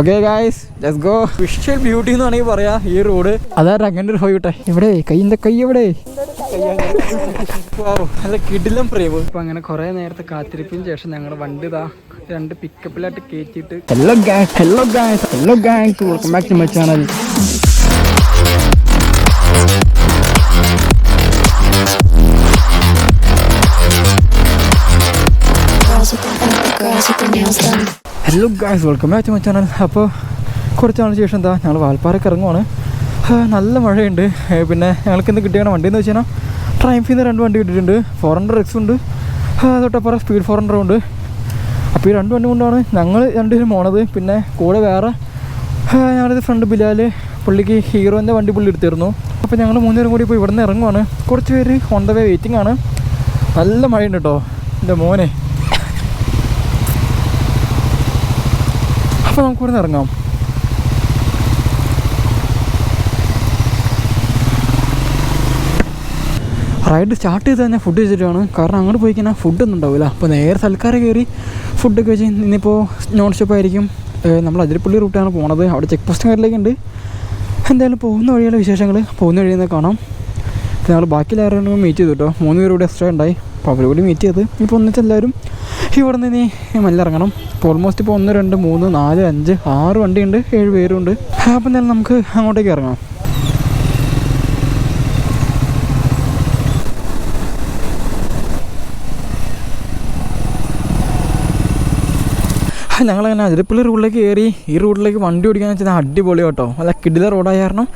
Okay guys let's go visual beauty എന്ന് വേണമെങ്കിൽ പറയാ ഈ റോഡ് അതായത് അങ്ങനെ ഒരു പോയിട്ടെ ഇവിടെ കൈന്റെ കൈ എവിടെ നല്ല കിടിലം പ്രേമ ഇപ്പൊ അങ്ങനെ കുറെ നേരത്തെ കാത്തിരിപ്പിന് ശേഷം ഞങ്ങളുടെ വണ്ടി ഇതാ രണ്ട് പിക്കപ്പിലായിട്ട് കയറ്റിയിട്ട് hello gang hello gang hello gang welcome back to my channel. Hello guys welcome back to my channel അപ്പോൾ കുറച്ച് നാളിന് ശേഷം എന്താ ഞങ്ങൾ വാൽപ്പാറയ്ക്ക് ഇറങ്ങുവാണ്. നല്ല മഴയുണ്ട്. പിന്നെ ഞങ്ങൾക്ക് ഇന്ന് കിട്ടിയ വണ്ടി എന്ന് വെച്ച് കഴിഞ്ഞാൽ ട്രൈംഫിൽ രണ്ട് വണ്ടി കിട്ടിയിട്ടുണ്ട്. ഫോർ ഹൺഡ്രഡ് എക്സ് ഉണ്ട് തൊട്ടപ്പുറം സ്പീഡ് ഫോർ ഹൺഡ്രഡ് ഉണ്ട്. അപ്പോൾ ഈ രണ്ട് വണ്ടി കൊണ്ടാണ് ഞങ്ങൾ രണ്ടുപേരും പോണത്. പിന്നെ കൂടെ വേറെ ഞങ്ങളുടെ ഫ്രണ്ട് ബിലാൽ പുള്ളിക്ക് ഹീറോന്റെ വണ്ടി പുള്ളി എടുത്തിരുന്നു. അപ്പോൾ ഞങ്ങൾ മൂന്നുപേരും കൂടി ഇപ്പോൾ ഇവിടെ നിന്ന് ഇറങ്ങുവാണ്. കുറച്ച് പേര് ഓൺ വേ വെയിറ്റിംഗ് ആണ്. നല്ല മഴയുണ്ട് കേട്ടോ എന്റെ മോനെ. അപ്പോൾ നമുക്ക് ഇവിടെ ഇറങ്ങാം. റൈഡ് സ്റ്റാർട്ട് ചെയ്ത് തന്നെ ഫുഡ് വെച്ചിട്ടാണ് കാരണം അങ്ങോട്ട് പോയി കഴിഞ്ഞാൽ ഫുഡൊന്നും ഉണ്ടാവില്ല. അപ്പോൾ നേരെ സൽക്കാരം കയറി ഫുഡൊക്കെ വെച്ച് ഇന്നിപ്പോൾ നോൺ സ്റ്റോപ്പ് ആയിരിക്കും. നമ്മൾ അതിരപ്പള്ളി റൂട്ടാണ് പോണത്. അവിടെ ചെക്ക് പോസ്റ്റ് കാര്യത്തിലേക്കുണ്ട് എന്തായാലും പോകുന്ന വഴിയുള്ള വിശേഷങ്ങൾ. പോകുന്ന വഴിയിൽ നിന്ന് കാണാം. ഞങ്ങൾ ബാക്കി എല്ലാവരും മീറ്റ് ചെയ്തു കേട്ടോ. മൂന്ന് പേര് കൂടി എക്സ്ട്രാ ഉണ്ടായി. അപ്പോൾ അവർ കൂടി മീറ്റ് ചെയ്ത്. ഇപ്പോൾ ഒന്നിച്ച് എല്ലാവരും ഇവിടെ നിന്ന് ഇനി മെല്ലെ ഇറങ്ങണം ഇപ്പോൾ ഓൾമോസ്റ്റ് ഇപ്പോൾ ഒന്ന് രണ്ട് മൂന്ന് നാല് അഞ്ച് ആറ് വണ്ടിയുണ്ട് ഏഴ് പേരുണ്ട്. അപ്പം എന്തായാലും നമുക്ക് അങ്ങോട്ടേക്ക് ഇറങ്ങാം. ഞങ്ങളങ്ങനെ അതിരപ്പള്ളി റൂട്ടിലേക്ക് കയറി ഈ റൂട്ടിലേക്ക് വണ്ടി ഓടിക്കാന്ന് വെച്ചാൽ അടിപൊളി കേട്ടോ. അല്ല കിടില റോഡായ കാരണം.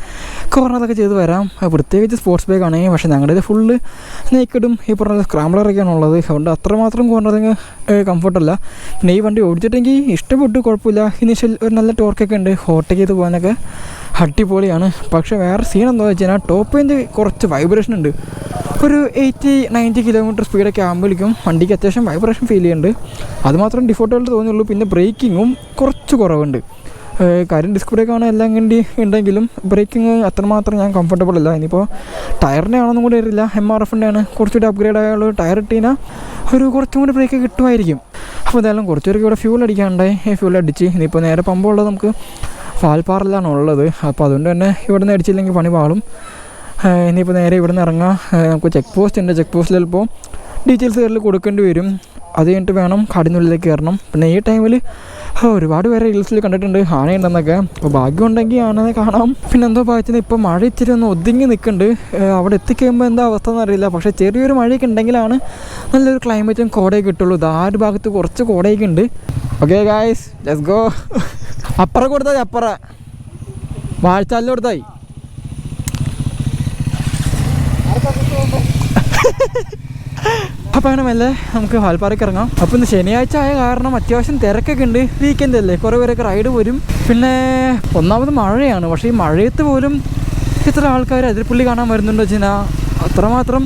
കോർണറൊക്കെ ചെയ്ത് വരാം. പ്രത്യേകിച്ച് സ്പോർട്സ് ആണ് പക്ഷേ ഞങ്ങളുടെ ഇത് ഫുള്ള് നേക്കഡും ഈ പറഞ്ഞ സ്ക്രാമ്പിളറൊക്കെയാണ് ഉള്ളത്. അതുകൊണ്ട് അത്രമാത്രം കോർണറിങ് കംഫർട്ടല്ല പിന്നെ ഈ വണ്ടി ഓടിച്ചിട്ടെങ്കിൽ ഇഷ്ടപ്പെട്ടു കുഴപ്പമില്ല. ഇനിഷ്യൽ ഒരു നല്ല ടോർക്കൊക്കെ ഉണ്ട്. ഹോട്ടേക്ക് ചെയ്ത് പോകാനൊക്കെ അടിപൊളിയാണ്. പക്ഷേ വേറെ സീൻ എന്താ വെച്ച് കഴിഞ്ഞാൽ ടോപ്പ് എൻഡ് കുറച്ച് വൈബ്രേഷൻ ഉണ്ട്. ഒരു എയ്റ്റി നയന്റി കിലോമീറ്റർ സ്പീഡൊക്കെ ആകുമ്പോഴേക്കും വണ്ടിക്ക് അത്യാവശ്യം വൈബ്രേഷൻ ഫീൽ ചെയ്യുന്നുണ്ട്. അതുമാത്രം ഡിഫോൾട്ടായിട്ട് തോന്നിയുള്ളൂ. പിന്നെ ബ്രേക്കിങ്ങും കുറച്ച് കുറവുണ്ട്. കാര്യം ഡിസ്ക് ബ്രേക്കാണ് എല്ലാം കണ്ടി ഉണ്ടെങ്കിലും ബ്രേക്കിംഗ് അത്രമാത്രം ഞാൻ കംഫർട്ടബിൾ അല്ല. ഇനിയിപ്പോൾ ടയറിന്റെ ആണെന്നും കൂടി അറിയില്ല. എം ആർ എഫിന്റെ ആണ് കുറച്ചുകൂടി അപ്ഗ്രേഡ് ആയുള്ള ടയർ ഇട്ടീനാൽ ഒരു കുറച്ചും കൂടി ബ്രേക്ക് കിട്ടുമായിരിക്കും. അപ്പോൾ എന്തായാലും കുറച്ച് പേർക്ക് ഇവിടെ ഫ്യൂൽ അടിക്കാണ്ടായി ഫ്യൂൽ അടിച്ച് ഇനിയിപ്പോൾ നേരെ പമ്പുള്ളത് നമുക്ക് ഫാൽപ്പാറിലാണ് ഉള്ളത്. അപ്പോൾ അതുകൊണ്ട് തന്നെ ഇവിടെ നിന്ന് അടിച്ചില്ലെങ്കിൽ പണി പാളും. ഇനിയിപ്പോൾ നേരെ ഇവിടെ നിന്ന് ഇറങ്ങാം നമുക്ക് ചെക്ക് പോസ്റ്റ് ഉണ്ട്. ചെക്ക് പോസ്റ്റിൽ ചിലപ്പോൾ ഡീറ്റെയിൽസ് കയറിൽ കൊടുക്കേണ്ടി വരും. അത് കഴിഞ്ഞിട്ട് വേണം കാടിനുള്ളിലേക്ക് കയറണം. പിന്നെ ഈ ടൈമിൽ ഒരുപാട് പേരെ റീൽസിൽ കണ്ടിട്ടുണ്ട്. ആനയുണ്ടെന്നൊക്കെ അപ്പോൾ ഭാഗ്യമുണ്ടെങ്കിൽ ആനയെ കാണാം. പിന്നെ എന്തോ ഭാഗ്യത്തിന് ഇപ്പോൾ മഴ ഇച്ചിരി ഒന്ന് ഒതുങ്ങി നിൽക്കുന്നുണ്ട്. അവിടെ എത്തിക്കഴിയുമ്പോൾ എന്താ അവസ്ഥ എന്നറിയില്ല പക്ഷേ ചെറിയൊരു മഴയൊക്കെ ഉണ്ടെങ്കിലാണ് നല്ലൊരു ക്ലൈമറ്റും കോടയൊക്കെ കിട്ടുള്ളൂ. ഇത് ആ ഒരു ഭാഗത്ത് കുറച്ച് കോടയൊക്കെ ഉണ്ട്. ഓക്കെ ഗായ്സ് ലെറ്റ്സ് ഗോ അപ്പുറം കൊടുത്താൽ അപ്പുറ. വാഴ്ചാലിൽ കൊടുത്തായി. അപ്പോൾ അങ്ങനെ മെല്ലെ നമുക്ക് വാൽപ്പാറയ്ക്ക് ഇറങ്ങാം. അപ്പോൾ ഇന്ന് ശനിയാഴ്ച ആയ കാരണം അത്യാവശ്യം തിരക്കൊക്കെ ഉണ്ട്. വീക്കെൻഡ് അല്ലേ? കുറേ പേരൊക്കെ റൈഡ് വരും പിന്നെ ഒന്നാമത് മഴയാണ്. പക്ഷേ ഈ മഴയത്ത് പോലും ഇത്ര ആൾക്കാർ അതിരപ്പള്ളി കാണാൻ വരുന്നുണ്ടോ വെച്ച് കഴിഞ്ഞാൽ അത്രമാത്രം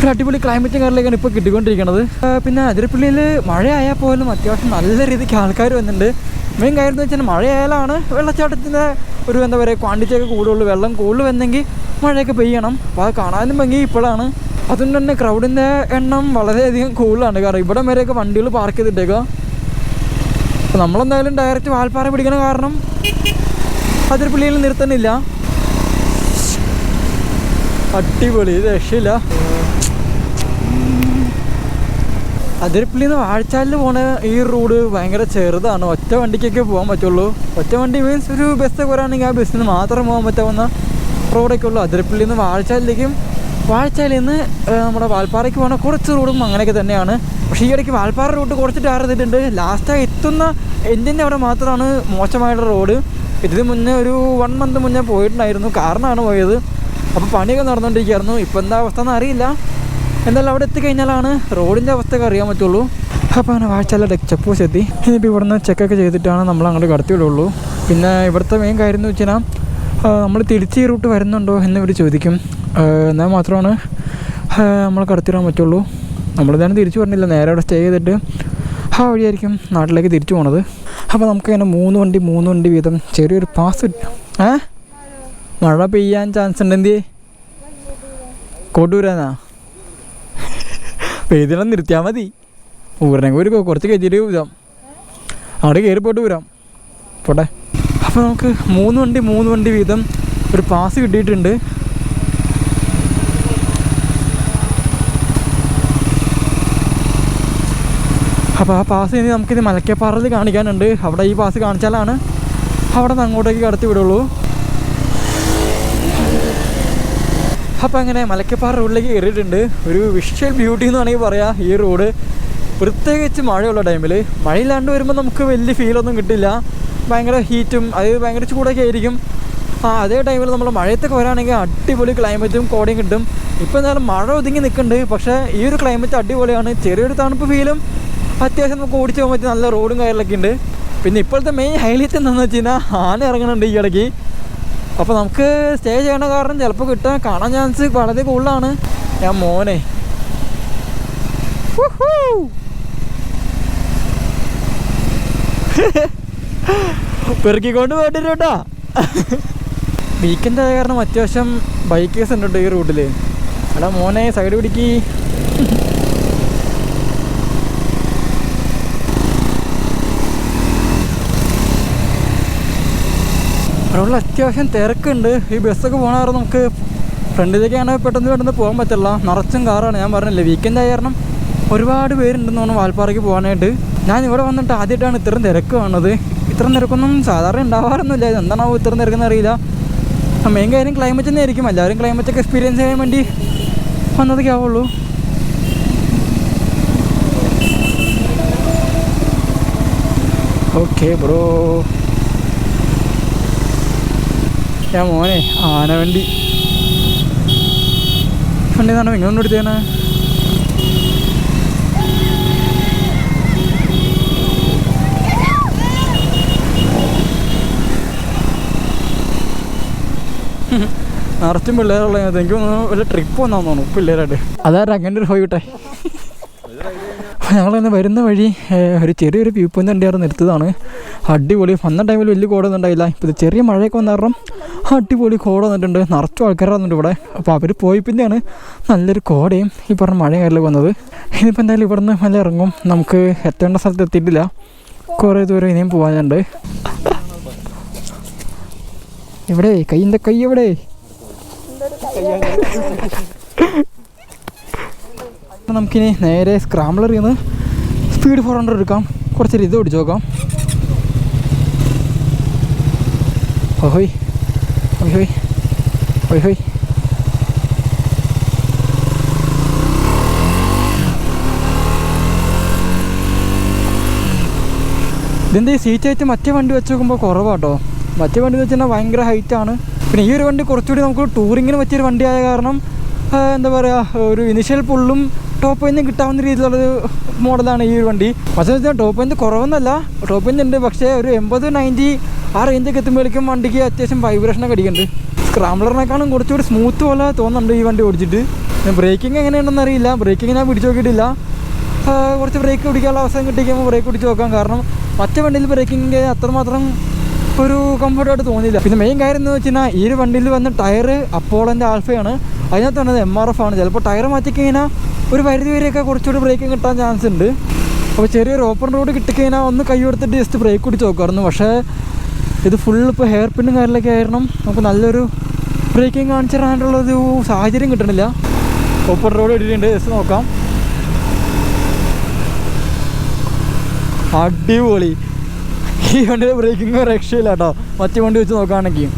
ഒരു അടിപൊളി ക്ലൈമറ്റും കാര്യങ്ങളൊക്കെയാണ് ഇപ്പോൾ കിട്ടിക്കൊണ്ടിരിക്കുന്നത് പിന്നെ അതിരപ്പള്ളിയിൽ മഴയായാൽ പോലും അത്യാവശ്യം നല്ല രീതിക്ക് ആൾക്കാർ വന്നിട്ടുണ്ട് മെയിൻ കാര്യം എന്ന് വെച്ചാൽ മഴയായാലാണ് വെള്ളച്ചാട്ടത്തിന്റെ ഒരു എന്താ പറയുക ക്വാണ്ടിറ്റി ഒക്കെ കൂടുതലുള്ളൂ വെള്ളം കൂടുതൽ വന്നെങ്കിൽ മഴയൊക്കെ പെയ്യണം. അപ്പോൾ അത് കാണാനും ഭംഗി ഇപ്പോഴാണ്. അതുകൊണ്ട് തന്നെ ക്രൗഡിന്റെ എണ്ണം വളരെയധികം കൂടുതലാണ്. കാരണം ഇവിടെ വരെയൊക്കെ വണ്ടികൾ പാർക്ക് ചെയ്തിട്ടേക്കുക അപ്പോൾ നമ്മളെന്തായാലും ഡയറക്റ്റ് വാൽപ്പാറ പിടിക്കണ കാരണം അതിരപ്പള്ളിയിൽ നിർത്തുന്നില്ല. അടിപൊളി ഇത് രക്ഷയില്ല. അതിരപ്പള്ളിയിൽ നിന്ന് വാഴച്ചാലിൽ പോണ ഈ റോഡ് ഭയങ്കര ചെറുതാണ്. ഒറ്റ വണ്ടിക്കൊക്കെ പോകാൻ പറ്റുള്ളൂ. ഒറ്റ വണ്ടി മീൻസ് ഒരു ബസ്സൊക്കെ വരാണെങ്കിൽ ആ ബസ്സിന് മാത്രം പോകാൻ പറ്റാവുന്ന റോഡൊക്കെ ഉള്ളൂ. അതിരപ്പള്ളിയിൽ നിന്ന് വാഴച്ചാലിലേക്കും വാഴച്ചാലിൽ നിന്ന് നമ്മുടെ വാൽപ്പാറയ്ക്ക് പോകുന്ന കുറച്ച് റോഡും അങ്ങനെയൊക്കെ തന്നെയാണ്. പക്ഷേ ഈ ഇടയ്ക്ക് വാൽപ്പാറ റൂട്ട് കുറച്ച് ടാർ ചെയ്തിട്ടുണ്ട്. ലാസ്റ്റായി എത്തുന്ന എൻഡിന്റെ അവിടെ മാത്രമാണ് മോശമായിട്ടുള്ള റോഡ്. ഇതിന് മുന്നേ ഒരു വൺ മന്ത് മുന്നേ പോയിട്ടുണ്ടായിരുന്നു. കാറിനാണ് പോയത്. അപ്പോൾ പണിയൊക്കെ നടന്നുകൊണ്ടിരിക്കുകയായിരുന്നു. ഇപ്പോൾ എന്താ അവസ്ഥ എന്ന് അറിയില്ല. എന്തായാലും അവിടെ എത്തിക്കഴിഞ്ഞാലാണ് റോഡിന്റെ അവസ്ഥയൊക്കെ അറിയാൻ പറ്റുള്ളൂ. അപ്പോൾ അങ്ങനെ വാഴച്ചാലെ ചെക്ക് പോസ്റ്റ് എത്തി ഇനിയിപ്പോൾ ഇവിടുന്ന് ചെക്കൊക്കെ ചെയ്തിട്ടാണ് നമ്മൾ അങ്ങോട്ട് കടത്തി വിടുള്ളൂ പിന്നെ ഇവിടുത്തെ മെയിൻ കാര്യം എന്ന് വെച്ച് കഴിഞ്ഞാൽ നമ്മൾ തിരിച്ച് ഈ റൂട്ട് വരുന്നുണ്ടോ എന്ന് ഇവർ ചോദിക്കും. എന്നാൽ മാത്രമാണ് നമ്മൾ കടത്തിടാൻ പറ്റുള്ളൂ. തന്നെ തിരിച്ചു പറഞ്ഞില്ല നേരെ അവിടെ സ്റ്റേ ചെയ്തിട്ട് ആ വഴിയായിരിക്കും നാട്ടിലേക്ക് തിരിച്ചു പോണത്. അപ്പോൾ നമുക്ക് നമുക്കങ്ങനെ മൂന്ന് വണ്ടി മൂന്ന് വണ്ടി വീതം ചെറിയൊരു പാസ് ഏ? മഴ പെയ്യാൻ ചാൻസ് ഉണ്ട് എന്തിയേ കൊണ്ടൂരാനാ പെയ്തിടം നിർത്തിയാൽ മതി. ഊരനെങ്കിൽ ഒരു കുറച്ച് കയറ്റിയിട്ട് പോരാം അവിടെ കയറി പോയിട്ട് വരാം പോട്ടെ. അപ്പോൾ നമുക്ക് മൂന്ന് വണ്ടി മൂന്ന് വണ്ടി വീതം ഒരു പാസ് കിട്ടിയിട്ടുണ്ട്. അപ്പോൾ ആ പാസ് ഇനി നമുക്കിത് മലക്കപ്പാറയിൽ കാണിക്കാനുണ്ട്. അവിടെ ഈ പാസ് കാണിച്ചാലാണ് അവിടെ നിന്ന് അങ്ങോട്ടേക്ക് കടത്തി വിടുള്ളൂ. അപ്പോൾ അങ്ങനെ മലക്കപ്പാറ റോഡിലേക്ക് കയറിയിട്ടുണ്ട്. ഒരു വിഷ്വൽ ബ്യൂട്ടി എന്ന് വേണമെങ്കിൽ പറയാം. ഈ റോഡ് പ്രത്യേകിച്ച് മഴയുള്ള ടൈമിൽ മഴയില്ലാണ്ട് വരുമ്പോൾ നമുക്ക് വലിയ ഫീലൊന്നും കിട്ടില്ല. ഭയങ്കര ഹീറ്റും അത് ഭയങ്കര ചൂടൊക്കെ ആയിരിക്കും. ആ അതേ ടൈമിൽ നമ്മൾ മഴയത്തൊക്കെ വരാണെങ്കിൽ അടിപൊളി ക്ലൈമറ്റും കോടയും കിട്ടും. ഇപ്പോൾ എന്തായാലും മഴ ഒതുങ്ങി നിൽക്കുന്നുണ്ട്. പക്ഷേ ഈ ഒരു ക്ലൈമറ്റ് അടിപൊളിയാണ്. ചെറിയൊരു തണുപ്പ് ഫീലും അത്യാവശ്യം നമുക്ക് ഓടിച്ചു പോകാൻ പറ്റിയ നല്ല റോഡും കാര്യങ്ങളൊക്കെ ഉണ്ട്. പിന്നെ ഇപ്പോഴത്തെ മെയിൻ ഹൈലൈറ്റ് എന്താണെന്ന് വെച്ച് കഴിഞ്ഞാൽ ആന ഇറങ്ങുന്നുണ്ട് ഈ ഇടയ്ക്ക്. അപ്പോൾ നമുക്ക് സ്റ്റേ ചെയ്യണ കാരണം ചിലപ്പോൾ കിട്ടാൻ കാണാൻ ചാൻസ് വളരെ കൂടുതലാണ്. ഞാൻ മോനെ. ഹുഹു. പെറുക്കിക്കൊണ്ട് പോയിട്ടില്ല കേട്ടോ. വീക്കെൻഡ് കാരണം അത്യാവശ്യം ബൈക്കേഴ്സ് ഉണ്ട് ഈ റൂട്ടിൽ എടാ മോനെ സൈഡ് പിടിക്ക്. റോഡിൽ അത്യാവശ്യം തിരക്കുണ്ട്. ഈ ബസ്സൊക്കെ പോകണ കാരണം നമുക്ക് ഫ്രണ്ടിലേക്കാണ് പെട്ടെന്ന് പെട്ടെന്ന് പോകാൻ പറ്റില്ല. നിറച്ചും കാറാണ് ഞാൻ പറഞ്ഞില്ലേ വീക്കെൻഡ് ആയ കാരണം ഒരുപാട് പേരുണ്ടെന്ന് തോന്നുന്നു വാൽപ്പാറയ്ക്ക് പോകാനായിട്ട്. ഞാൻ ഇവിടെ വന്നിട്ട് ആദ്യമായിട്ടാണ് ഇത്രയും തിരക്ക് കാണുന്നത്. ഇത്രയും നിരക്കൊന്നും സാധാരണ ഉണ്ടാവാറൊന്നുമില്ല. എന്താണാവോ ഇത്ര നിരക്കെന്ന് അറിയില്ല. മെയിൻ കാര്യം ക്ലൈമറ്റ് തന്നെ ആയിരിക്കും. എല്ലാവരും ക്ലൈമറ്റ് ഒക്കെ എക്സ്പീരിയൻസ് ചെയ്യാൻ വേണ്ടി വന്നതൊക്കെ ആവുള്ളൂ. ഓക്കെ ബ്രോ ഞാൻ മോനെ ആന വണ്ടി എന്നാണ് ഇങ്ങനെ എടുത്തേനെ നിറച്ചും പിള്ളേരുള്ള എനിക്ക് വല്ല ട്രിപ്പ് വന്നാന്ന് തോന്നുന്നു പിള്ളേരായിട്ട്. അതായത് അങ്ങനെ ഒരു പോയിട്ടെ ഞങ്ങളിന്ന് വരുന്ന വഴി ഒരു ചെറിയൊരു വ്യൂ പോയിന്റ് ഉണ്ടായിരുന്നു നിർത്തതാണ് അടിപൊളി. വന്ന ടൈമിൽ വലിയ കോടൊന്നും ഉണ്ടായില്ല. ഇപ്പോൾ ഇത് ചെറിയ മഴയൊക്കെ വന്ന കാരണം അടിപൊളി കോട വന്നിട്ടുണ്ട്. നിറച്ചും ആൾക്കാരാകുന്നുണ്ട് ഇവിടെ. അപ്പോൾ അവർ പോയി പിന്നെയാണ് നല്ലൊരു കോടയും ഈ പറഞ്ഞ മഴ കയറിലേക്ക് വന്നത്. ഇനിയിപ്പോൾ എന്തായാലും ഇവിടെ നിന്ന് മല ഇറങ്ങും. നമുക്ക് എത്തേണ്ട സ്ഥലത്ത് എത്തിയിട്ടില്ല. കുറേ ദൂരം ഇനിയും പോകാനുണ്ട് ഇവിടെ കൈന്റെ കൈ എവിടെ നമുക്കിനി നേരെ സ്ക്രാംബ്ലറിൽ നിന്ന് സ്പീഡ് ഫോർ ഹൺഡ്രഡ് എടുക്കാം. കുറച്ച് ഇത് ഓടിച്ചു നോക്കാം. ഓഹോയ്. ഓഹോയ്. ഓഹോയ്. ഈ സീറ്റ് ആയിട്ട് മറ്റേ വണ്ടി വെച്ച് നോക്കുമ്പോൾ കുറവാട്ടോ. മറ്റേ വണ്ടി എന്ന് വെച്ചാൽ ഭയങ്കര ഹൈറ്റാണ് പിന്നെ ഈ ഒരു വണ്ടി കുറച്ചുകൂടി നമുക്ക് ടൂറിങ്ങിന് പറ്റിയൊരു വണ്ടിയായ കാരണം എന്താ പറയുക ഒരു ഇനിഷ്യൽ പുള്ളും ടോപ്പ് എന്നും കിട്ടാവുന്ന രീതിയിലുള്ളൊരു മോഡലാണ് ഈ ഒരു വണ്ടി. പക്ഷേ വെച്ചാൽ ടോപ്പ് എൻഡ് കുറവെന്നല്ല ടോപ്പ് ഉണ്ട് പക്ഷേ ഒരു എൺപത് നയന്റി ആ റേഞ്ചൊക്കെ എത്തുമ്പോഴേക്കും വണ്ടിക്ക് അത്യാവശ്യം വൈബ്രേഷനൊക്കെ അടിക്കുന്നുണ്ട്. സ്ക്രാംബ്ലറിനേക്കാളും കുറച്ചുകൂടി സ്മൂത്ത് പോലെ തോന്നുന്നുണ്ട് ഈ വണ്ടി ഓടിച്ചിട്ട്. ബ്രേക്കിംഗ് എങ്ങനെയുണ്ടെന്ന് അറിയില്ല ബ്രേക്കിംഗ് ഞാൻ പിടിച്ചു നോക്കിയിട്ടില്ല. കുറച്ച് ബ്രേക്ക് പിടിക്കാനുള്ള അവസരം കിട്ടിക്കുമ്പോൾ ബ്രേക്ക് പിടിച്ച് നോക്കാം. കാരണം മറ്റേ വണ്ടിയിൽ ബ്രേക്കിംഗ് അത്രമാത്രം ഒരു കംഫർട്ടായിട്ട് തോന്നിയില്ല. പിന്നെ മെയിൻ കാര്യം എന്ന് വെച്ചാൽ ഈ ഒരു വണ്ടിയിൽ വന്ന ടയർ അപ്പോളന്റെ ആൽഫയാണ്. അതിനകത്ത് വന്നത് എം ആർ എഫ് ആണ്. ചിലപ്പോൾ ടയർ മാറ്റിക്കഴിഞ്ഞാൽ ഒരു പരിധി വരെയൊക്കെ കുറച്ചുകൂടി ബ്രേക്കിംഗ് കിട്ടാൻ ചാൻസ് ഉണ്ട്. അപ്പോൾ ചെറിയൊരു ഓപ്പൺ റോഡ് കിട്ടിക്കഴിഞ്ഞാൽ ഒന്ന് കൈ കൊടുത്തിട്ട് ജസ്റ്റ് ബ്രേക്ക് പിടിച്ച് നോക്കുമായിരുന്നു പക്ഷേ ഇത് ഫുൾ ഇപ്പോൾ ഹെയർ പിന്നും കാര്യങ്ങളൊക്കെ ആയിരുന്നു നമുക്ക് നല്ലൊരു ബ്രേക്കിംഗ് കാണിച്ചു തരാനുള്ളൊരു സാഹചര്യം കിട്ടണില്ല. ഓപ്പൺ റോഡ് ഇട്ടിട്ടുണ്ട് ജസ്റ്റ് നോക്കാം. അടിപൊളി. ഈ വണ്ടിയുടെ ബ്രേക്കിംഗ് രക്ഷയില്ല കേട്ടോ. മറ്റു വണ്ടി വെച്ച് നോക്കുകയാണെങ്കിൽ.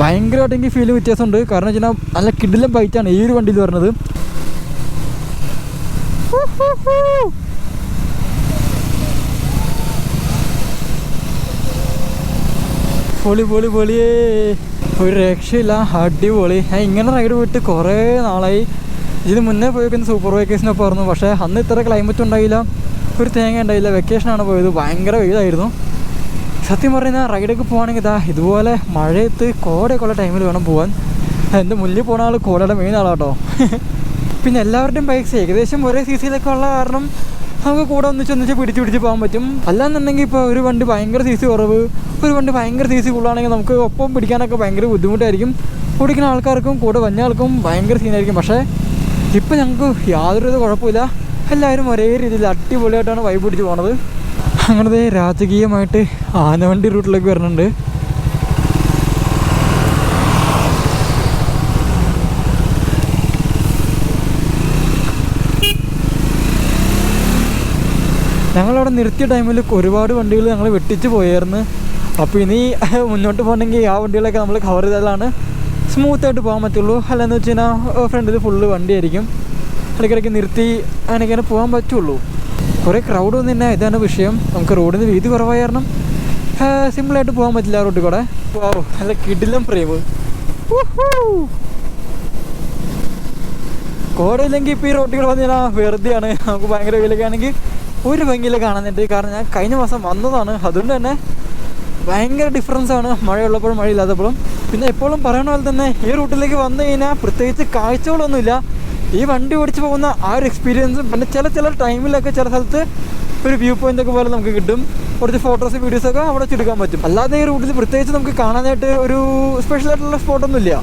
ഭയങ്കരമായിട്ട് എനിക്ക് ഫീൽ വ്യത്യാസമുണ്ട്. കാരണം വെച്ചാൽ നല്ല കിടിലം ബൈറ്റാണ് ഈ ഒരു വണ്ടിയിൽ വരുന്നത്. പൊളി പൊളി പൊളിയേ ഒരു രക്ഷയില്ല. അടിപൊളി. ഞാൻ ഇങ്ങനെ റൈഡ് പോയിട്ട് കുറേ നാളായി. ഇതിന് മുന്നേ പോയിക്കുന്ന സൂപ്പർ വെക്കേഷനൊക്കെ പറഞ്ഞു പക്ഷേ അന്ന് ഇത്ര ക്ലൈമറ്റ് ഉണ്ടായില്ല. ഒരു തേങ്ങ ഉണ്ടായില്ല. വെക്കേഷനാണ് പോയത്. ഭയങ്കര വെയിലായിരുന്നു. സത്യം പറഞ്ഞാൽ റൈഡൊക്കെ പോകുകയാണെങ്കിൽ ഇതാ ഇതുപോലെ മഴയത്ത് കോടയൊക്കെ ഉള്ള ടൈമിൽ വേണം പോകാൻ എന്റെ മുന്നിൽ പോണ ആൾ കോടയുടെ മെയിൻ ആളാട്ടോ. പിന്നെ എല്ലാവരുടെയും ബൈക്സ് ഏകദേശം ഒരേ സി സിയിലൊക്കെ ഉള്ള കാരണം നമുക്ക് കൂടെ ഒന്നിച്ച് ഒന്നിച്ച് പിടിച്ച് പിടിച്ച് പോകാൻ പറ്റും. അല്ലാന്നുണ്ടെങ്കിൽ ഇപ്പോൾ ഒരു വണ്ടി ഭയങ്കര സി സി കുറവ് ഒരു വണ്ടി ഭയങ്കര സി സി കൂടുതലാണെങ്കിൽ നമുക്ക് ഒപ്പം പിടിക്കാനൊക്കെ ഭയങ്കര ബുദ്ധിമുട്ടായിരിക്കും. ഓടിക്കുന്ന ആൾക്കാർക്കും കൂടെ വന്ന ആൾക്കും ഭയങ്കര സീനായിരിക്കും പക്ഷേ ഇപ്പം ഞങ്ങൾക്ക് യാതൊരു കുഴപ്പമില്ല. എല്ലാവരും ഒരേ രീതിയിൽ അടിപൊളിയായിട്ടാണ് വൈബ് പിടിച്ച് പോണത്. അങ്ങനത്തെ രാജകീയമായിട്ട് ആനവണ്ടി റൂട്ടിലേക്ക് വരുന്നുണ്ട്. ഞങ്ങളവിടെ നിർത്തിയ ടൈമിൽ ഒരുപാട് വണ്ടികൾ ഞങ്ങൾ വെട്ടിച്ച് പോയായിരുന്നു. അപ്പോൾ ഇനി മുന്നോട്ട് പോകണമെങ്കിൽ ആ വണ്ടികളൊക്കെ നമ്മൾ കവർ ചെയ്താലാണ് സ്മൂത്തായിട്ട് പോകാൻ പറ്റുള്ളൂ. അല്ലെന്ന് വെച്ച് കഴിഞ്ഞാൽ ഫ്രണ്ടിൽ ഫുള്ള് വണ്ടിയായിരിക്കും ഇടയ്ക്കിടയ്ക്ക് നിർത്തി അങ്ങനെയൊക്കെ പോകാൻ പറ്റുള്ളൂ. കുറേ ക്രൗഡ് ഒന്നും തന്നെ. ഇതാണ് വിഷയം. നമുക്ക് റോഡിന് വീതി കുറവായ കാരണം സിമ്പിളായിട്ട് പോകാൻ പറ്റില്ല റോട്ടിൽ കൂടെ. നല്ല കിടിലം പ്രേമ് കോടയില്ലെങ്കിൽ ഇപ്പോൾ ഈ റോട്ടിൽ കൂടെ വന്നു വെറുതെയാണ്. നമുക്ക് ഭയങ്കര വെയിലൊക്കെ ആണെങ്കിൽ ഒരു ഭംഗിയില്ല കാണാനായിട്ട് കാരണം ഞാൻ കഴിഞ്ഞ മാസം വന്നതാണ്. അതുകൊണ്ട് തന്നെ ഭയങ്കര ഡിഫറൻസ് ആണ്. മഴയുള്ളപ്പോഴും മഴയില്ലാത്തപ്പോഴും. പിന്നെ എപ്പോഴും പറയണ പോലെ തന്നെ ഈ റൂട്ടിലേക്ക് വന്നു കഴിഞ്ഞാൽ പ്രത്യേകിച്ച് കാഴ്ചകളൊന്നുമില്ല. ഈ വണ്ടി ഓടിച്ച് പോകുന്ന ആ ഒരു എക്സ്പീരിയൻസും പിന്നെ ചില ചില ടൈമിലൊക്കെ ചില സ്ഥലത്ത് ഒരു വ്യൂ പോയിന്റ് ഒക്കെ പോലെ നമുക്ക് കിട്ടും. കുറച്ച് ഫോട്ടോസ് വീഡിയോസ് ഒക്കെ അവിടെ ചുരുക്കാൻ പറ്റും. അല്ലാതെ ഈ റൂട്ടിൽ പ്രത്യേകിച്ച് നമുക്ക് കാണാനായിട്ട് ഒരു സ്പെഷ്യൽ ആയിട്ടുള്ള സ്പോട്ടൊന്നും ഇല്ല.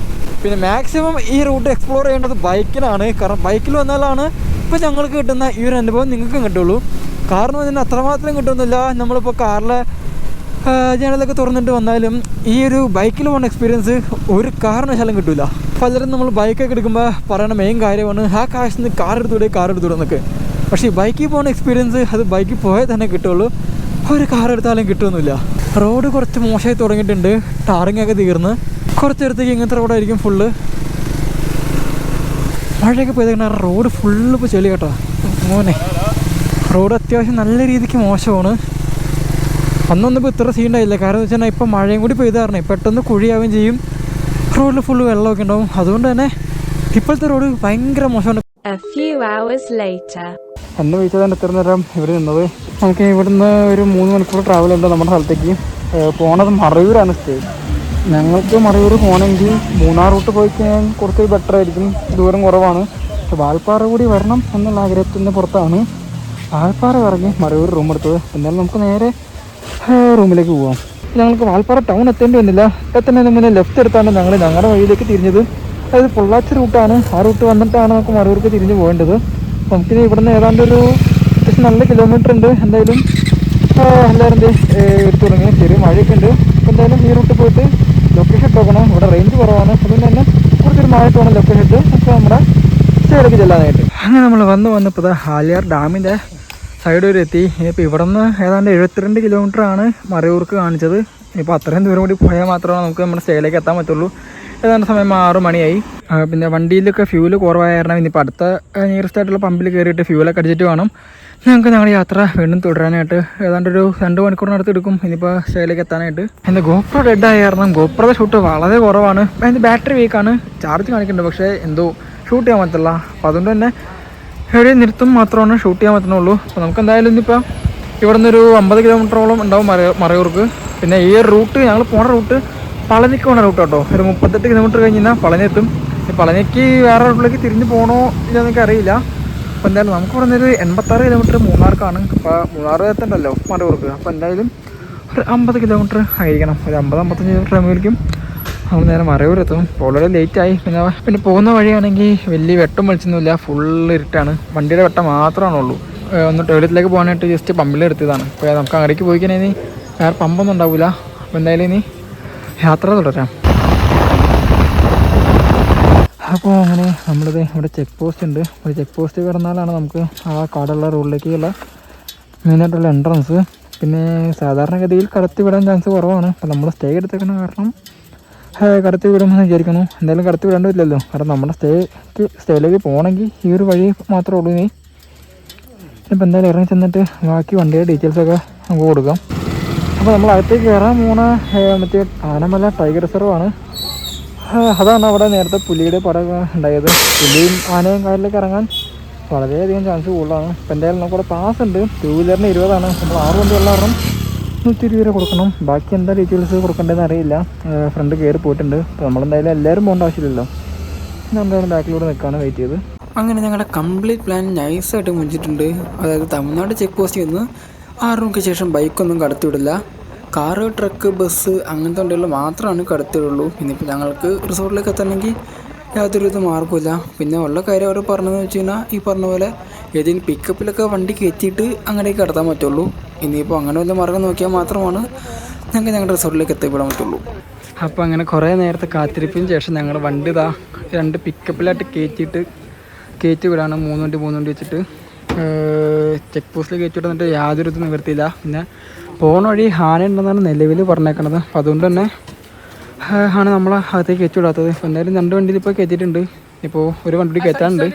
പിന്നെ മാക്സിമം ഈ റൂട്ട് എക്സ്പ്ലോർ ചെയ്യേണ്ടത് ബൈക്കിലാണ് കാരണം ബൈക്കിൽ വന്നാലാണ് ഇപ്പോൾ ഞങ്ങൾക്ക് കിട്ടുന്ന ഈ ഒരു അനുഭവം നിങ്ങൾക്കും കിട്ടുള്ളൂ. കാരണം ഇതിന് അത്രമാത്രം കിട്ടുന്നില്ല. നമ്മളിപ്പോൾ കാറിലെ ജനലൊക്കെ തുറന്നിട്ട് വന്നാലും ഈ ഒരു ബൈക്കിൽ പോകുന്ന എക്സ്പീരിയൻസ് ഒരു കാരണവശാലും കിട്ടില്ല പലരും നമ്മൾ ബൈക്കൊക്കെ എടുക്കുമ്പോൾ പറയുന്ന മെയിൻ കാര്യമാണ് ആ കാശിൽ നിന്ന് കാർ എടുത്തൂടെ കാർ എടുത്തൂടെ എന്നൊക്കെ. പക്ഷേ ഈ ബൈക്കിൽ പോകുന്ന എക്സ്പീരിയൻസ് അത് ബൈക്കിൽ പോയാൽ തന്നെ കിട്ടുള്ളൂ. ഒരു കാർ എടുത്താലും കിട്ടുമെന്നില്ല റോഡ് കുറച്ച് മോശമായി തുടങ്ങിയിട്ടുണ്ട്. ടാറിങ് ഒക്കെ തീർന്ന്. കുറച്ച് നേരത്തേക്ക് ഇങ്ങനത്തെ റോഡായിരിക്കും ഫുള്ള് മഴയൊക്കെ പോയത് കഴിഞ്ഞാൽ റോഡ് ഫുള്ള് ഇപ്പോൾ ചെളി കേട്ടോ. മോനെ റോഡ് അത്യാവശ്യം നല്ല രീതിക്ക് മോശമാണ്. അന്നൊന്നും ഇപ്പോൾ ഇത്ര സീൻ ഉണ്ടായില്ല. കാരണം എന്ന് വെച്ചാൽ ഇപ്പം മഴയും കൂടി പെയ്ത് കാരണം പെട്ടെന്ന് കുഴിയാവുകയും ചെയ്യും. റോഡിൽ ഫുള്ള് വെള്ളമൊക്കെ ഉണ്ടാവും. അതുകൊണ്ട് തന്നെ ഇപ്പോഴത്തെ റോഡ് ഭയങ്കര മോശമാണ്. A few hours later. എന്നെ വിളിച്ചതാണ് ഇത്ര നേരം ഇവിടെ നിന്നത്. നമുക്ക് ഇവിടുന്ന് ഒരു മൂന്ന് മണിക്കൂർ ട്രാവൽ ഉണ്ട് നമ്മുടെ സ്ഥലത്തേക്ക്. പോണത് മറയൂരാണ് സ്റ്റേ ഞങ്ങൾക്ക് മറയൂർ പോകണമെങ്കിൽ മൂന്നാർ റൂട്ട് പോയി കഴിഞ്ഞാൽ കുറച്ച് ബെറ്റർ ആയിരിക്കും. ദൂരം കുറവാണ്. പക്ഷെ വാൽപ്പാറ കൂടി വരണം എന്നുള്ള ആഗ്രഹത്തിന്റെ പുറത്താണ്. വാൽപ്പാറ ഇറങ്ങി മറയൂർ റൂം എടുത്തത്. എന്നാലും നമുക്ക് നേരെ റൂമിലേക്ക് പോവാം. ഞങ്ങൾക്ക് വാൽപ്പാറ ടൗൺ എത്തേണ്ടി വന്നില്ല. എത്തുന്നതിന് മുന്നേ ലെഫ്റ്റ് എടുത്താണ് ഞങ്ങൾ ഞങ്ങളുടെ വഴിയിലേക്ക് തിരിഞ്ഞത്. അതായത് പൊള്ളാച്ചി റൂട്ടാണ് ആ റൂട്ട് വന്നിട്ടാണ് നമുക്ക് മറുപടിക്ക് തിരിഞ്ഞ് പോകേണ്ടത്. നമുക്കിനി ഇവിടുന്ന് ഏതാണ്ട് ഒരു അത്യാവശ്യം നല്ല കിലോമീറ്റർ ഉണ്ട്. എന്തായാലും എല്ലാവരും എടുത്തു തുടങ്ങി. ചെറിയ മഴയൊക്കെ ഉണ്ട്. അപ്പോൾ എന്തായാലും ഈ റൂട്ട് പോയിട്ട് ലൊക്കേഷൻ ഇട്ടോക്കണം ഇവിടെ റേഞ്ച് കുറവാണ്. അതുകൊണ്ട് തന്നെ കുറച്ചൊരു മഴയിട്ട് വേണം ലൊക്കേഷൻ ഇട്ട് അപ്പോൾ നമ്മുടെ സ്റ്റേയിലേക്ക് ചെല്ലാനായിട്ട്. അങ്ങനെ നമ്മൾ വന്ന് വന്നപ്പോൾ ആലിയാർ ഡാമിന്റെ സൈഡ് വരെ എത്തി ഇനിയിപ്പോൾ ഇവിടെ നിന്ന് ഏതാണ്ട് എഴുപത്തിരണ്ട് കിലോമീറ്റർ ആണ് മറയൂർക്ക് കാണിച്ചത്. ഇപ്പോൾ അത്രയും ദൂരം കൂടി പോയാൽ മാത്രമേ നമുക്ക് നമ്മുടെ സ്റ്റേയിലേക്ക് എത്താൻ പറ്റുള്ളൂ. ഏതാണ്ട് സമയം ആറ് മണിയായി. പിന്നെ വണ്ടിയിലൊക്കെ ഫ്യൂൽ കുറവായ കാരണം ഇനിയിപ്പോൾ അടുത്ത നിയറസ്റ്റ് ആയിട്ടുള്ള പമ്പിൽ കയറിയിട്ട് ഫ്യൂലൊക്കെ അടിച്ചിട്ട് വേണം. ഞങ്ങൾക്ക് ഞങ്ങളുടെ യാത്ര വീണ്ടും തുടരാനായിട്ട്. ഏതാണ്ട് ഒരു രണ്ട് മണിക്കൂറിനടുത്ത് എടുക്കും ഇനിയിപ്പോൾ സ്റ്റേയിലേക്ക് എത്താനായിട്ട്. എന്റെ ഗോപ്രോ ഡെഡ് ആയ കാരണം ഗോപ്രോയുടെ ഷൂട്ട് വളരെ കുറവാണ്. അതിന്റെ ബാറ്ററി വീക്കാണ് ചാർജ് കാണിക്കുന്നുണ്ട് പക്ഷേ എന്തോ ഷൂട്ട് ചെയ്യാൻ പറ്റില്ല അപ്പോൾ അതുകൊണ്ട് തന്നെ എവിടെ നിർത്തും മാത്രമാണ് ഷൂട്ട് ചെയ്യാൻ പറ്റുന്നുള്ളൂ. അപ്പോൾ നമുക്ക് എന്തായാലും ഇന്നിപ്പോൾ ഇവിടെ നിന്നൊരു അമ്പത് കിലോമീറ്ററോളം ഉണ്ടാവും മറ മറയൂർക്ക്. പിന്നെ ഈ റൂട്ട് ഞങ്ങൾ പോണ റൂട്ട് പളനിക്ക് പോണ റൂട്ട് കേട്ടോ ഒരു മുപ്പത്തെട്ട് കിലോമീറ്റർ കഴിഞ്ഞ് കഴിഞ്ഞാൽ പളനി എത്തും പളനിക്ക് വേറെ റൂട്ടിലേക്ക് തിരിഞ്ഞ് പോകണോ ഇല്ലെന്ന് എനിക്ക് അറിയില്ല അപ്പോൾ എന്തായാലും നമുക്ക് ഇവിടെ നിന്നൊരു എൺപത്താറ് കിലോമീറ്റർ മൂന്നാർക്കാണ്. അപ്പോൾ മൂന്നാർ എത്തണ്ടല്ലോ മറയൂർക്ക്. അപ്പോൾ എന്തായാലും ഒരു അമ്പത് കിലോമീറ്റർ ആയിരിക്കണം. ഒരു അമ്പത് അമ്പത്തഞ്ച് കിലോമീറ്റർ ആകുമ്പോഴേക്കും നമ്മൾ നേരെ മറയൂരെത്തും ഓൾറെഡി ലേറ്റ് ആയി. പിന്നെ പിന്നെ പോകുന്ന വഴിയാണെങ്കിൽ വലിയ വെട്ടം വലിച്ചൊന്നുമില്ല. ഫുള്ള് ഇരുട്ടാണ്. വണ്ടിയുടെ വെട്ടം മാത്രമാണുള്ളൂ ഒന്ന് ടോയ്ലറ്റിലേക്ക് പോകാനായിട്ട് ജസ്റ്റ് പമ്പിൽ എടുത്തതാണ്. അപ്പോൾ നമുക്ക് അങ്ങടേക്ക് പോയി കഴിഞ്ഞാൽ ഇനി വേറെ പമ്പൊന്നും ഉണ്ടാവില്ല അപ്പോൾ എന്തായാലും ഇനി യാത്ര തുടരാം. അപ്പോൾ അങ്ങനെ നമ്മളിത് ഇവിടെ ചെക്ക് പോസ്റ്റ് ഉണ്ട്. ഒരു ചെക്ക് പോസ്റ്റ് കടന്നാലാണ് നമുക്ക് ആ കാടുള്ള റോഡിലേക്കുള്ള മെയിനായിട്ടുള്ള എൻട്രൻസ് പിന്നെ സാധാരണഗതിയിൽ കടത്തി വിടാൻ ചാൻസ് കുറവാണ്. അപ്പോൾ നമ്മൾ സ്റ്റേ എടുത്തേക്കുന്ന കാരണം കടത്തി വിടുമെന്ന് വിചാരിക്കുന്നു. എന്തായാലും കടത്തി വിടേണ്ടതില്ലല്ലോ. കാരണം നമ്മുടെ സ്റ്റേക്ക് സ്റ്റേയിലേക്ക് പോകണമെങ്കിൽ ഈ ഒരു വഴി മാത്രമേ ഉള്ളൂ ഇനി. ഇപ്പം എന്തായാലും ഇറങ്ങി ചെന്നിട്ട് ബാക്കി വണ്ടിയുടെ ഡീറ്റെയിൽസൊക്കെ നമുക്ക് കൊടുക്കാം. അപ്പോൾ നമ്മൾ അകത്തേക്ക് കയറാൻ പോണ മറ്റേ ആനമല ടൈഗർ റിസർവാണ് അതാണ് അവിടെ നേരത്തെ പുലിയുടെ പടം ഉണ്ടായത്. പുലിയും ആനയും കായലിലേക്ക് ഇറങ്ങാൻ വളരെയധികം ചാൻസ് കൂടുതലാണ്. ഇപ്പം എന്തായാലും നമുക്കിവിടെ പാസ് ഉണ്ട്. ടൂ വീലറിന് ഇരുപതാണ്. നമ്മൾ ആറ് വണ്ടി കാരണം നൂറ്റി ഇരുപത് രൂപ കൊടുക്കണം. ബാക്കി എന്താ ഡീറ്റെയിൽസ് കൊടുക്കേണ്ടതെന്ന് അറിയില്ല. ഫ്രണ്ട് കയറി പോയിട്ടുണ്ട്. അപ്പോൾ നമ്മളെന്തായാലും എല്ലാവരും പോകേണ്ട ആവശ്യമില്ലല്ലോ. നമ്മളാണ് ബാക്കിലൂടെ നിൽക്കാണ് വെയിറ്റ് ചെയ്ത്. അങ്ങനെ ഞങ്ങളുടെ കംപ്ലീറ്റ് പ്ലാൻ നൈസായിട്ട് മുഞ്ചിട്ടുണ്ട് അതായത് തമിഴ്നാട് ചെക്ക് പോസ്റ്റിൽ നിന്ന് ആറ് മണിക്ക് ശേഷം ബൈക്കൊന്നും കടത്തിവിടില്ല. കാറ് ട്രക്ക് ബസ് അങ്ങനത്തെ വണ്ടികളിൽ മാത്രമാണ് കടത്തിവിടുള്ളൂ. ഇനിയിപ്പോൾ ഞങ്ങൾക്ക് റിസോർട്ടിലേക്ക് എത്തണമെങ്കിൽ യാതൊരു വിധ മാർഗമില്ല പിന്നെ ഉള്ള കാര്യം അവർ പറഞ്ഞതെന്ന് വെച്ച് കഴിഞ്ഞാൽ ഈ പറഞ്ഞ പോലെ ഏതെങ്കിലും പിക്കപ്പിലൊക്കെ വണ്ടി കയറ്റിയിട്ട് അങ്ങനെയൊക്കെ കടത്താൻ പറ്റുള്ളൂ. ഇനിയിപ്പോൾ അങ്ങനെ വല്ല മാർഗം നോക്കിയാൽ മാത്രമാണ് ഞങ്ങൾക്ക് ഞങ്ങളുടെ റിസോർട്ടിലേക്ക് എത്തിപ്പെടാൻ പറ്റുള്ളൂ. അപ്പോൾ അങ്ങനെ കുറേ നേരത്തെ കാത്തിരിപ്പിന് ശേഷം ഞങ്ങൾ വണ്ടി ഇതാ രണ്ട് പിക്കപ്പിലായിട്ട് കയറ്റിയിട്ട് കയറ്റി വിടാണ്. മൂന്ന് വണ്ടി മൂന്ന് വണ്ടി വെച്ചിട്ട് ചെക്ക് പോസ്റ്റിൽ കയറ്റി വിടുന്നിട്ട് യാതൊരു ഇത് നിവർത്തിയില്ല. പിന്നെ പോണ വഴി ഹാന ഉണ്ടെന്നാണ് നിലവിൽ പറഞ്ഞേക്കണത്. അപ്പം അതുകൊണ്ട് തന്നെ ആണ് നമ്മളെ അകത്തേക്ക് കയറ്റി വിടാത്തത്. എന്തായാലും രണ്ട് വണ്ടിയിൽ ഇപ്പോൾ കയറ്റിയിട്ടുണ്ട്. ഇപ്പോൾ ഒരു വണ്ടി കയറ്റാനുണ്ട്.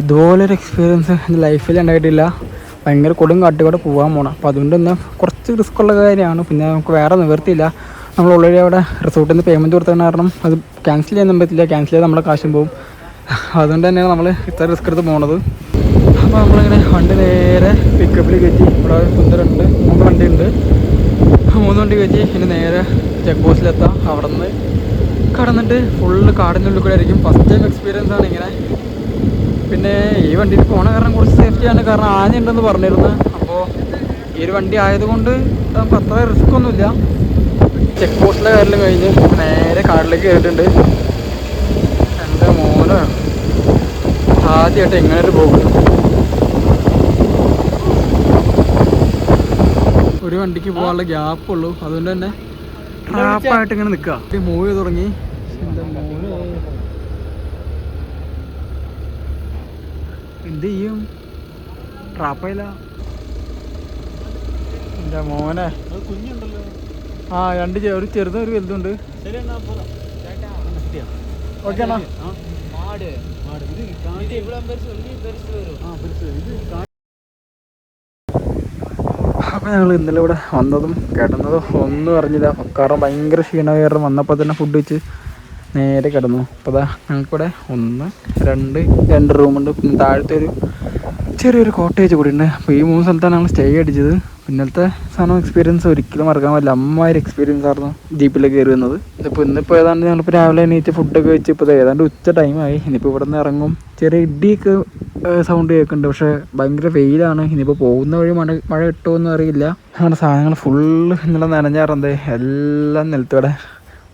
ഇതുപോലൊരു എക്സ്പീരിയൻസ് എന്റെ ലൈഫിൽ ഉണ്ടായിട്ടില്ല. ഭയങ്കര കൊടും കാട്ടിക്കൂടെ പോകാൻ പോകണം അപ്പോൾ അതുകൊണ്ട് തന്നെ കുറച്ച് റിസ്ക് ഉള്ള കാര്യമാണ്. പിന്നെ നമുക്ക് വേറെ നിവർത്തിയില്ല നമ്മൾ ഓൾറെഡി അവിടെ റിസോർട്ടിൽ നിന്ന് പേയ്മെന്റ് കൊടുത്തതിന് കാരണം അത് ക്യാൻസൽ ചെയ്യാൻ പറ്റില്ല. ക്യാൻസൽ ചെയ്താൽ നമ്മുടെ കാശും പോകും അതുകൊണ്ട് തന്നെയാണ് നമ്മൾ ഇത്ര റിസ്ക് എടുത്ത് പോണത്. അപ്പോൾ നമ്മളിങ്ങനെ വണ്ടി നേരെ പിക്കപ്പിൽ കയറ്റി. ഇവിടെ കുന്തരുണ്ട് മൂന്ന് വണ്ടി ഉണ്ട് മൂന്ന് വണ്ടി കയറ്റി ഇനി നേരെ ചെക്ക് പോസ്റ്റിലെത്താം അവിടെ നിന്ന് കടന്നിട്ട് ഫുള്ള് കാടിന്റെ ഉള്ളിൽ കൂടെ ആയിരിക്കും. ഫസ്റ്റ് ടൈം എക്സ്പീരിയൻസ് ആണ് ഇങ്ങനെ. പിന്നെ ഈ വണ്ടിയിൽ പോണ കാരണം കുറച്ച് സേഫ്റ്റിയാണ് കാരണം ആന ഉണ്ടെന്ന് പറഞ്ഞിരുന്നു. അപ്പോൾ ഈ ഒരു വണ്ടി ആയതുകൊണ്ട് നമുക്ക് അത്ര റിസ്ക് ഒന്നുമില്ല. ചെക്ക് പോസ്റ്റിലെ കാര്യം കഴിഞ്ഞ് നേരെ കാടിലേക്ക് കയറിയിട്ടുണ്ട് എന്റെ മോന്. ആദ്യമായിട്ട് എങ്ങനെ പോകുന്നു ഒരു വണ്ടിക്ക് പോകാനുള്ള ഗ്യാപ്പുള്ളൂ അതുകൊണ്ട് തന്നെ ട്രാപ്പായിട്ട് ഇങ്ങനെ നിൽക്കുക. മൂവ് ചെയ്ത് തുടങ്ങി എന്റെ മോനെ എന്ത് ചെയ്യും ട്രാപ്പായില്ല എന്റെ മോനെ ആ രണ്ട് ഒരു ചെറുതും ഒരു വലുതുണ്ട്. ഓക്കെ അണ്ണാ അപ്പോൾ ഞങ്ങൾ ഇന്നലെ ഇവിടെ വന്നതും കിടന്നതും ഒന്നും അറിഞ്ഞില്ല. കാരണം ഭയങ്കര ക്ഷീണം കാരണം വന്നപ്പോൾ തന്നെ ഫുഡ് വെച്ച് നേരെ കിടന്നു. അപ്പോൾ അതാ ഞങ്ങൾക്കിവിടെ ഒന്ന് രണ്ട് രണ്ട് റൂമുണ്ട്. പിന്നെ താഴത്തെ ഒരു ചെറിയൊരു കോട്ടേജ് കൂടി ഉണ്ട്. അപ്പോൾ ഈ മൂന്ന് സ്ഥലത്താണ് ഞങ്ങൾ സ്റ്റേ അടിച്ചത്. പിന്നത്തെ സാധനം എക്സ്പീരിയൻസ് ഒരിക്കലും മറക്കാൻ പറ്റില്ല. അമ്മാതിരി എക്സ്പീരിയൻസ് ആയിരുന്നു ജീപ്പിലേക്ക് കയറി വന്നത്. ഇതിപ്പോൾ ഇന്നിപ്പോൾ ഏതാണ്ട് ഞങ്ങളിപ്പോൾ രാവിലെ എണീറ്റ് ഫുഡൊക്കെ വെച്ച് ഇപ്പോൾ ഏതാണ്ട് ഉച്ച ടൈമായി ഇനിയിപ്പോൾ ഇവിടെ നിന്ന് ഇറങ്ങും. ചെറിയ ഇടിയൊക്കെ സൗണ്ട് കേൾക്കുന്നുണ്ട്. പക്ഷേ ഭയങ്കര വെയിലാണ്. ഇനിയിപ്പോൾ പോകുന്ന വഴി മഴ മഴ കിട്ടുമെന്ന് അറിയില്ല ഞങ്ങളുടെ സാധനങ്ങൾ ഫുള്ള് ഇന്നലെ നനഞ്ഞാറുണ്ട് എല്ലാം നിലത്തോടെ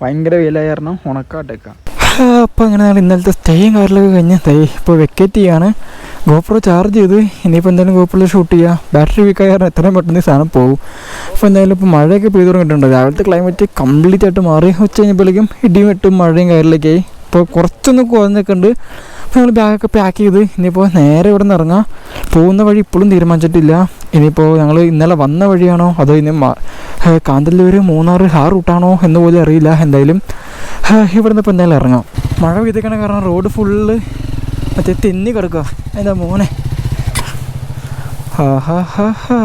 ഭയങ്കര വില കാരണം ഉണക്കാട്ടേക്കാം അപ്പോൾ അങ്ങനെ ഞങ്ങൾ ഇന്നലത്തെ സ്റ്റേയും കാര്യങ്ങളൊക്കെ കഴിഞ്ഞ് തൈ ഇപ്പോൾ വെക്കേറ്റ് ചെയ്യാണ്. ഗോപ്രോ ചാർജ് ചെയ്ത് ഇനിയിപ്പോൾ എന്തായാലും ഗോപ്രോ ഷൂട്ട് ചെയ്യുക ബാറ്ററി വീക്കായ കാരണം എത്രയും പെട്ടെന്ന് സാധനം പോകും അപ്പോൾ എന്തായാലും ഇപ്പോൾ മഴയൊക്കെ പെയ്തു തുടങ്ങിയിട്ടുണ്ട്? രാവിലത്തെ ക്ലൈമറ്റ് കംപ്ലീറ്റ് ആയിട്ട് മാറി. ഉച്ച കഴിഞ്ഞപ്പോഴേക്കും ഇടിയും വെട്ടും മഴയും കാര്യങ്ങളൊക്കെ ആയി. ഇപ്പോൾ കുറച്ചൊന്ന് കുറഞ്ഞൊക്കെ ഉണ്ട് അപ്പോൾ ഞങ്ങൾ ബാഗൊക്കെ പാക്ക് ചെയ്ത് ഇനിയിപ്പോൾ നേരെ ഇവിടെ നിന്ന് ഇറങ്ങാം. പോകുന്ന വഴി ഇപ്പോഴും തീരുമാനിച്ചിട്ടില്ല. ഇനിയിപ്പോൾ ഞങ്ങൾ ഇന്നലെ വന്ന വഴിയാണോ? അതോ ഇനി കാന്തല്ലൂർ മൂന്നാർ ആ റൂട്ടാണോ എന്ന് പോലും അറിയില്ല എന്തായാലും. ഇവിടെ ഇവിടുന്ന് ഇപ്പോൾ എന്തായാലും ഇറങ്ങാം. മഴ പെയ്തേക്കണ കാരണം റോഡ് ഫുള്ള് മറ്റേ തെന്നി കിടക്കുക എന്താ മോനെ. ഹാ ഹാ ഹാ ഹാ.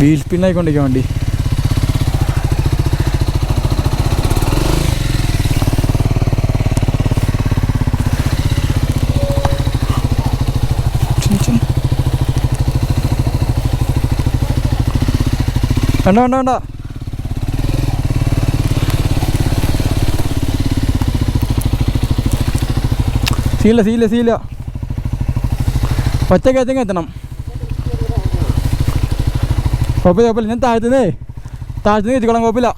വീൽ സ്പിന്നായിക്കൊണ്ടിരിക്കാൻ വണ്ടി. വേണ്ട വേണ്ട വേണ്ട. സീല സീല സീല. ഒറ്റ കയറ്റങ്ങ് എത്തണം. കുഴപ്പമില്ല കുഴപ്പമില്ല. ഞാൻ താഴ്ത്തുന്നേ. താഴ്ത്തുനിന്ന് കയറ്റിക്കോളാം കുഴപ്പമില്ല.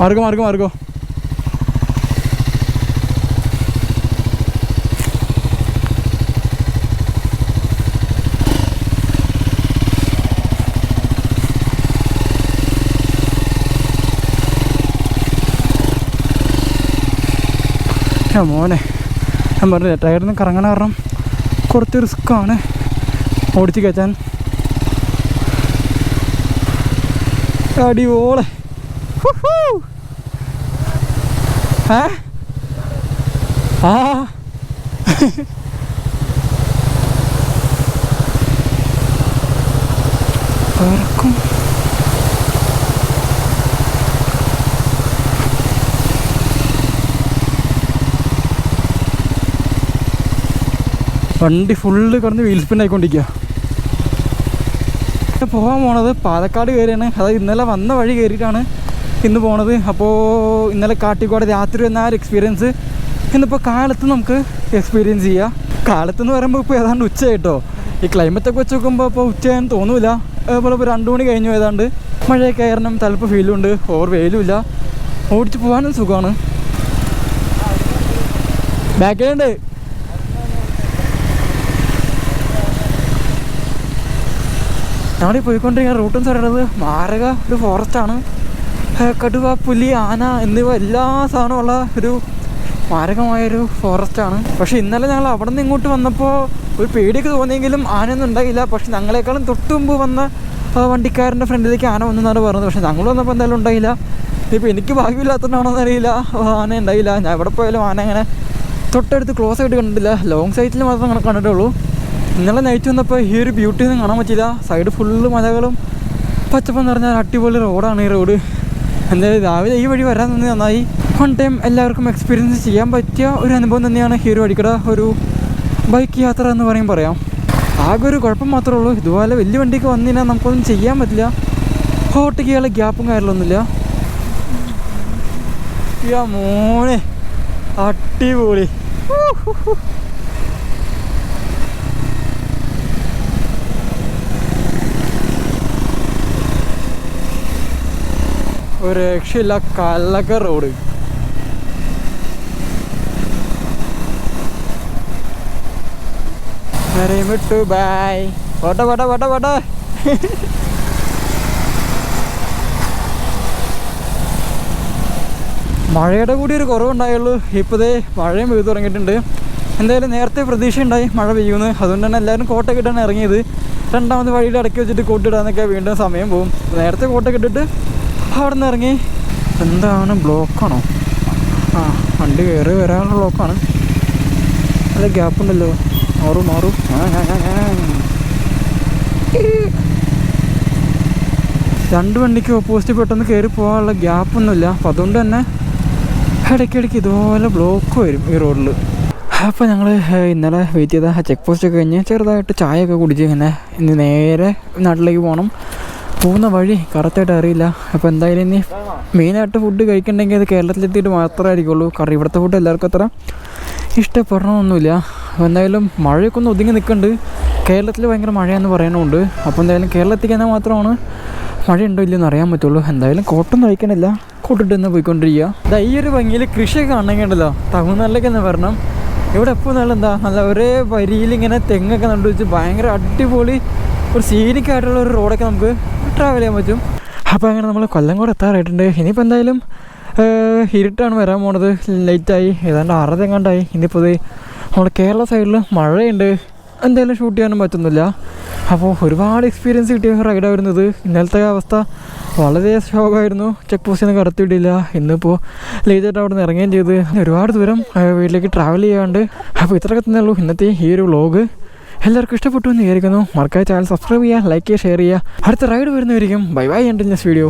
മാർഗോ മാർഗോ മാർഗോ മോനെ. ഞാൻ പറഞ്ഞില്ല ടയറിന് കറങ്ങണ കാരണം കുറച്ച് റിസ്ക്കാണ് ഓടിച്ച് കയറ്റാൻ. അടിപൊളെ. ഏ? ആ. പറക്കും വണ്ടി ഫുള്ള് കുറഞ്ഞ് വീൽ സ്പിൻ ആയിക്കൊണ്ടിരിക്കുക പോകാൻ പോണത് പാലക്കാട് കയറിയാണ്. അതായത് ഇന്നലെ വന്ന വഴി കയറിയിട്ടാണ് ഇന്ന് പോണത്. അപ്പോൾ ഇന്നലെ കാട്ടിക്കോട് രാത്രി വന്ന ആ ഒരു എക്സ്പീരിയൻസ് ഇന്നിപ്പോൾ കാലത്ത് നമുക്ക് എക്സ്പീരിയൻസ് ചെയ്യാം. കാലത്ത് എന്ന് പറയുമ്പോൾ ഇപ്പോൾ ഏതാണ്ട് ഉച്ച കേട്ടോ ഈ ക്ലൈമറ്റൊക്കെ വെച്ച് നോക്കുമ്പോൾ ഇപ്പോൾ ഉച്ചയാൻ തോന്നൂല. അതുപോലെ ഇപ്പോൾ രണ്ട് മണി കഴിഞ്ഞു ഏതാണ്ട്. മഴയൊക്കെ കാരണം തലപ്പ് ഫീലുണ്ട് ഓവർ വെയിലുമില്ല ഓടിച്ച് പോകാനും സുഖമാണ്. ബാക്കിലുണ്ട്. ഞങ്ങളീ പോയിക്കൊണ്ടിരിക്കുന്ന റൂട്ടെന്ന് പറയുന്നത് മാരക ഒരു ഫോറസ്റ്റാണ് കടുവ പുലി ആന എന്നിവ എല്ലാ സാധനമുള്ള ഒരു മാരകമായൊരു ഫോറസ്റ്റാണ് പക്ഷേ ഇന്നലെ ഞങ്ങൾ അവിടെ നിന്ന് ഇങ്ങോട്ട് വന്നപ്പോൾ ഒരു പേടിയൊക്കെ തോന്നിയെങ്കിലും ആനയൊന്നും ഉണ്ടായില്ല. പക്ഷെ ഞങ്ങളെക്കാളും തൊട്ട് മുമ്പ് വന്ന വണ്ടിക്കാരന്റെ ഫ്രണ്ടിലേക്ക് ആന വന്നെന്നാണ് പറഞ്ഞത്. പക്ഷേ ഞങ്ങൾ വന്നപ്പോൾ എന്തായാലും ഉണ്ടായില്ല. ഇപ്പോൾ എനിക്ക് ഭാഗ്യമില്ലാത്തതുകൊണ്ടാണോ അറിയില്ല. ആന ഉണ്ടായില്ല. ഞാൻ എവിടെ പോയാലും ആന അങ്ങനെ തൊട്ടടുത്ത് ക്ലോസ് ആയിട്ട് കണ്ടിട്ടില്ല. ലോങ് സൈറ്റിൽ മാത്രം കണ്ട- കണ്ടിട്ടുള്ളൂ. ഇന്നലെ നൈറ്റ് വന്നപ്പോൾ ഈ ഒരു ബ്യൂട്ടി ഒന്നും കാണാൻ പറ്റില്ല സൈഡ് ഫുള്ള് മലകളും പച്ചപ്പം നിറഞ്ഞ അടിപൊളി റോഡാണ് ഈ റോഡ് എന്തായാലും രാവിലെ ഈ വഴി വരാൻ തന്നെ നന്നായി. വൺ ടൈം എല്ലാവർക്കും എക്സ്പീരിയൻസ് ചെയ്യാൻ പറ്റിയ ഒരു അനുഭവം തന്നെയാണ് ഒരു വഴിക്കട ഒരു ബൈക്ക് യാത്ര എന്ന് പറയും പറയാം. ആകെ ഒരു കുഴപ്പം മാത്രമേ ഉള്ളൂ. ഇതുപോലെ വലിയ വണ്ടിക്ക് വന്നു നമുക്കൊന്നും ചെയ്യാൻ പറ്റില്ല. ഹോട്ടയ്ക്കുള്ള ഗ്യാപ്പും കാര്യങ്ങളൊന്നുമില്ല മോനെ അടിപൊളി ഹൂ, ഹൂ, ഹൂ. ഒരു രക്ഷയില്ല കല്ലക്ക റോഡ് വിട്ടു ബായ് പോട്ടെ പോട്ടെ പോട്ടെ പോട്ടെ. മഴയുടെ കൂടി ഒരു കുറവുണ്ടായുള്ളൂ. ഇപ്പോഴേ മഴയും പെയ്തു തുടങ്ങിയിട്ടുണ്ട്. എന്തായാലും നേരത്തെ പ്രതീക്ഷ ഉണ്ടായി മഴ പെയ്യുമെന്ന് അതുകൊണ്ട് തന്നെ എല്ലാവരും കോട്ട ഇട്ടാണ് ഇറങ്ങിയത്. രണ്ടാമത് വഴിയിൽ അടക്കി വെച്ചിട്ട് കോട്ടിടാന്നൊക്കെ വീണ്ടും സമയം പോകും നേരത്തെ കോട്ടൊക്കെ ഇട്ടിട്ട് അവിടെ നിന്ന് ഇറങ്ങി. എന്താണ് ബ്ലോക്കാണോ ആ വണ്ടി കയറി വരാനുള്ള ബ്ലോക്കാണ് നല്ല ഗ്യാപ്പ് ഉണ്ടല്ലോ. മാറും മാറും. രണ്ട് വണ്ടിക്ക് ഓപ്പോസിറ്റ് പെട്ടെന്ന് കയറി പോകാനുള്ള ഗ്യാപ്പൊന്നുമില്ല അപ്പം അതുകൊണ്ട് തന്നെ ഇടയ്ക്കിടയ്ക്ക് ഇതുപോലെ ബ്ലോക്ക് വരും ഈ റോഡിൽ അപ്പോൾ ഞങ്ങൾ ഇന്നലെ വെയിറ്റ് ചെയ്ത ചെക്ക് പോസ്റ്റ് ഒക്കെ കഴിഞ്ഞ് ചെറുതായിട്ട് ചായയൊക്കെ കുടിച്ച് ഇങ്ങനെ ഇന്ന് നേരെ നാട്ടിലേക്ക് പോകണം പോകുന്ന വഴി കറക്റ്റായിട്ട് അറിയില്ല. അപ്പോൾ എന്തായാലും ഇനി മെയിനായിട്ട് ഫുഡ് കഴിക്കണമെങ്കിൽ അത് കേരളത്തിലെത്തിയിട്ട് മാത്രമായിരിക്കുള്ളൂ. കാരണം ഇവിടുത്തെ ഫുഡ് എല്ലാവർക്കും അത്ര ഇഷ്ടപ്പെടണമൊന്നുമില്ല. അപ്പോൾ എന്തായാലും മഴയൊക്കെ ഒന്ന് ഒതുങ്ങി നിൽക്കുന്നുണ്ട്. കേരളത്തിൽ ഭയങ്കര മഴയെന്ന് പറയണമുണ്ട്. അപ്പോൾ എന്തായാലും കേരളത്തിലേക്ക് തന്നെ മാത്രമാണ് മഴ ഉണ്ടോ ഇല്ലയോ അറിയാൻ പറ്റുള്ളൂ. എന്തായാലും കോട്ടൊന്നും കഴിക്കണില്ല കോട്ടിട്ട് തന്നെ പോയിക്കൊണ്ടിരിക്കുക. ഇതാ ഈ ഒരു ഭംഗിയിൽ കൃഷിയൊക്കെ കാണണമെങ്കിൽ ഉണ്ടല്ലോ തമിഴ്നാട്ടിലേക്ക് എന്ന് വരണം. ഇവിടെ എപ്പോൾ നല്ല എന്താ നല്ല ഒരേ വരിയിൽ ഇങ്ങനെ തെങ്ങൊക്കെ നട്ടു വെച്ച് ഭയങ്കര അടിപൊളി ഒരു സീനിക് ആയിട്ടുള്ള ഒരു റോഡൊക്കെ നമുക്ക് ട്രാവൽ ചെയ്യാൻ പറ്റും. അപ്പോൾ അങ്ങനെ നമ്മൾ കൊല്ലം കൂടെ എത്താറായിട്ടുണ്ട്. ഇനിയിപ്പോൾ എന്തായാലും ഇരുട്ടാണ് വരാൻ പോണത്. ലൈറ്റായി ഏതാണ്ട് ആറര എങ്ങാണ്ടായി ഇനിയിപ്പോൾ ഇത് നമ്മുടെ കേരള സൈഡിൽ മഴയുണ്ട്. എന്തായാലും ഷൂട്ട് ചെയ്യാനും പറ്റുന്നില്ല. അപ്പോൾ ഒരുപാട് എക്സ്പീരിയൻസ് കിട്ടിയ റൈഡാണ് വരുന്നത്. ഇന്നലത്തെ അവസ്ഥ വളരെ ശോകമായിരുന്നു. ചെക്ക് പോസ്റ്റിൽ നിന്ന് കടത്തിയിട്ടില്ല. ഇന്നിപ്പോൾ ലേറ്റായിട്ട് അവിടെ നിന്ന് ഇറങ്ങുകയും ചെയ്ത്. ഒരുപാട് ദൂരം വീട്ടിലേക്ക് ട്രാവൽ ചെയ്യാണ്ട് അപ്പോൾ ഇത്രയൊക്കെ തന്നെയുള്ളൂ ഇന്നത്തെ ഈ ഒരു വ്ലോഗ് എല്ലാവർക്കും ഇഷ്ടപ്പെട്ടു എന്ന് വിചാരിക്കുന്നു. മറക്കാതെ ചാനൽ സബ്സ്ക്രൈബ് ചെയ്യുക ലൈക്ക് ചെയ്യുക ഷെയർ ചെയ്യുക. അടുത്ത റൈഡ് വരുന്നവരിക്കും ബൈ ബൈ എന്റെ നെക്സ്റ്റ് വീഡിയോ